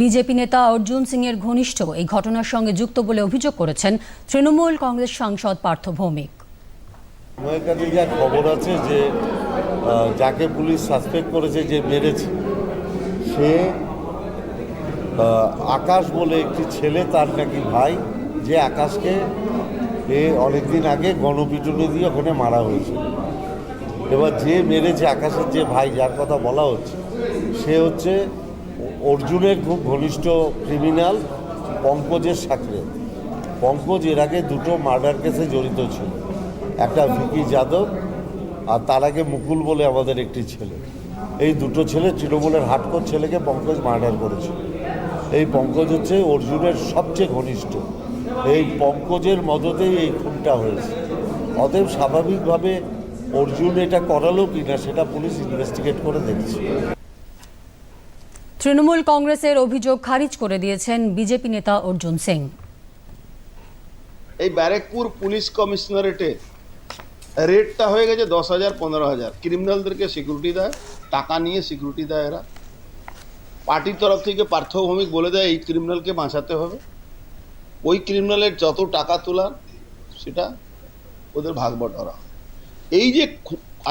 BJP নেতা অর্জুন সিং এর ঘনিষ্ঠ এই ঘটনার সঙ্গে যুক্ত বলে অভিযোগ করেছেন তৃণমূল কংগ্রেস সাংসদ পার্থ ভৌমিক। খবর আছে যে যাকে পুলিশ সাসপেক্ট করেছে যে মেরেছে, সে আকাশ বলে একটি ছেলে, তার নাকি ভাই, যে আকাশকে এ অনেকদিন আগে গণপিটুনি দিয়ে ওখানে মারা হয়েছে। এবার যে মেরেছে আকাশের যে ভাই, যার কথা বলা হচ্ছে, সে হচ্ছে অর্জুনের খুব ঘনিষ্ঠ ক্রিমিনাল পঙ্কজের সাকরে পঙ্কজ এর আগে দুটো মার্ডার কেসে জড়িত ছিল। একটা ভিকি যাদব আর তার আগে মুকুল বলে আমাদের একটি ছেলে। এই দুটো ছেলে তৃণমূলের হাটকোর ছেলেকে পঙ্কজ মার্ডার করেছিল। এই পঙ্কজ হচ্ছে অর্জুনের সবচেয়ে ঘনিষ্ঠ। এই পঙ্কজের মদতেই এই খুনটা হয়েছে। অতএব স্বাভাবিকভাবে অর্জুন এটা করালো কিনা সেটা পুলিশ ইনভেস্টিগেট করে দেখছে। তৃণমূল কংগ্রেসের অভিযোগ খারিজ করে দিয়েছেন বিজেপি নেতা অর্জুন সিং। এই ব্যারেকপুর পুলিশ কমিশনারেটে রেটটা হয়ে গেছে দশ হাজার, পনেরো হাজার। ক্রিমিনালদেরকে সিকিউরিটি দেয়, টাকা নিয়ে সিকিউরিটি দেয় এরা। পার্টির তরফ থেকে পার্থ ভৌমিক বলে দেয়, এই ক্রিমিনালকে বাঁচাতে হবে। ওই ক্রিমিনালের যত টাকা তোলার, সেটা ওদের ভাগ বটরা এই যে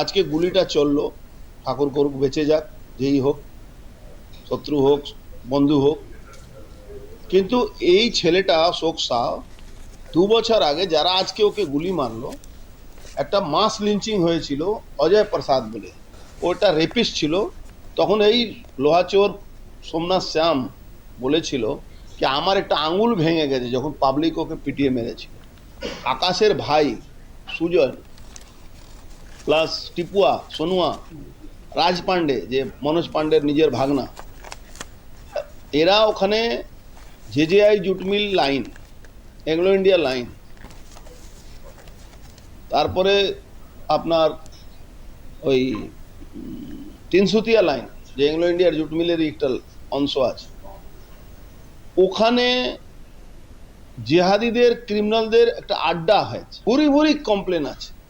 আজকে গুলিটা চলল ঠাকুর করুক বেঁচে যাক, যেই হোক শত্রু হোক, বন্ধু হোক। কিন্তু এই ছেলেটা শোক শাহ, দু বছর আগে যারা আজকে ওকে গুলি মারলো, একটা মাস লিঞ্চিং হয়েছিল অজয় প্রসাদ বলে। ওটা রেপিস্ট ছিল। তখন এই লোহাচোর সোমনাথ শ্যাম বলেছিল যে, আমার একটা আঙুল ভেঙে গেছে যখন পাবলিক ওকে পিটিয়ে মেরেছিল। আকাশের ভাই সুজন প্লাস টিপুয়া, সোনুয়া, রাজ পাণ্ডে, যে মনোজ পান্ডের নিজের ভাগনা এরা ওখানে JJI, jute mill line Anglo India line. তারপরে আপনার ওই তিনসুতিয়া লাইন, যে অ্যাংলো ইন্ডিয়ার জুট মিলেরই একটা অংশ আছে। ওখানে জেহাদিদের, ক্রিমিনালদের একটা আড্ডা হয়েছে। ভুরি ভুরি কমপ্লেন আছে।